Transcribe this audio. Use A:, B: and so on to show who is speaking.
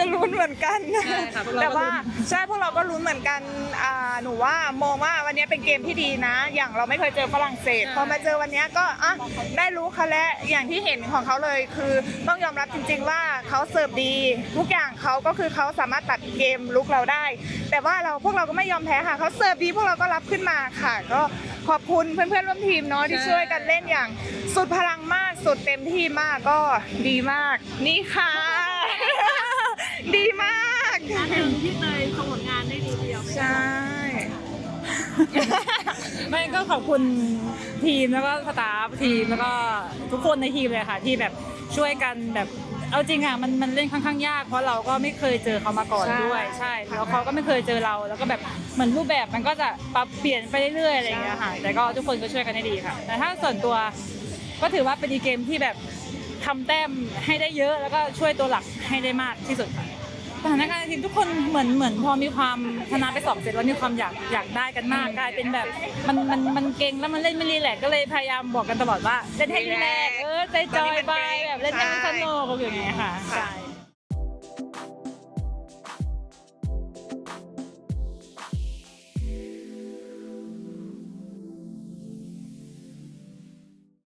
A: จะลุ้นเหมือนกัน
B: ใช่ค่ะพวกเราก็
A: แต่ว่า
B: ลุ้น
A: ใช่พวกเราก็ลุ้นเหมือนกันอ่าหนูว่ามองว่าวันนี้เป็นเกมที่ดีนะ อย่างเราไม่เคยเจอฝรั่งเศส พอมาเจอวันนี้ก็อะได้รู้เขาแล้วอย่างที่เห็นของเขาเลยคือต้องยอมรับจริง ๆ ว่าเขาเสิร์ฟดี ทุกอย่างเขาก็คือเขาสามารถตัดเกมลุกเราได้ แต่ว่าเราพวกเราก็ไม่ยอมแพ้ค่ะเขาเสิร์ฟดีพวกเราก็รับขึ้นมาค่ะ ก็ขอบคุณเพื่อนๆร่วมทีมเนาะที่
B: ใช่
A: ช่วยกันเล่นอย่าง สุดพลังมากสุดเต็มที่มากก็ดีมาก นี่ค่ะดีมาก
C: นัดหนึ่งที่เตยทำผลงานได้ดีทีเดียว
A: ใช่
B: ไม่ก็ขอบคุณทีมแล้วก็สตาฟทีมแล้วก็ทุกคนในทีมเลยค่ะ ที่แบบช่วยกันแบบเอาจริงอะมันมันเล่นค่อนข้างยาก เพราะเราก็ไม่เคยเจอเขามาก่อน
A: ใช่
B: ด้วยใช่แล้วเขาก็ไม่เคยเจอเรา แล้วก็แบบเหมือนรูปแบบมันก็จะปรับเปลี่ยนไปเรื่อยๆอะไรอย่างเงี้ยค่ะแต่ก็ทุกคนก็ช่วยกันได้ดีค่ะ แต่ถ้าส่วนตัวก็ถือว่าเป็นอีกเกมที่แบบทำแต้มให้ได้เยอะ แล้วก็ช่วยตัวหลักให้ได้มากที่สุดค่ะ สถานการณ์ในทีมทุกคนเหมือนเหมือนพอมีความชนะไปสองเสร็จแล้วมีความอยากอยากได้กันมากกลายเป็นแบบมันมันมันเก่งแล้วมันเล่นไม่รีแลกซ์ก็เลยพยายามบอกกันตลอดว่าเล่นให้รีแลกซ์เออใจจอยไปแบบเล่นให้มันสนุกอย่างเงี้ยค่ะใช่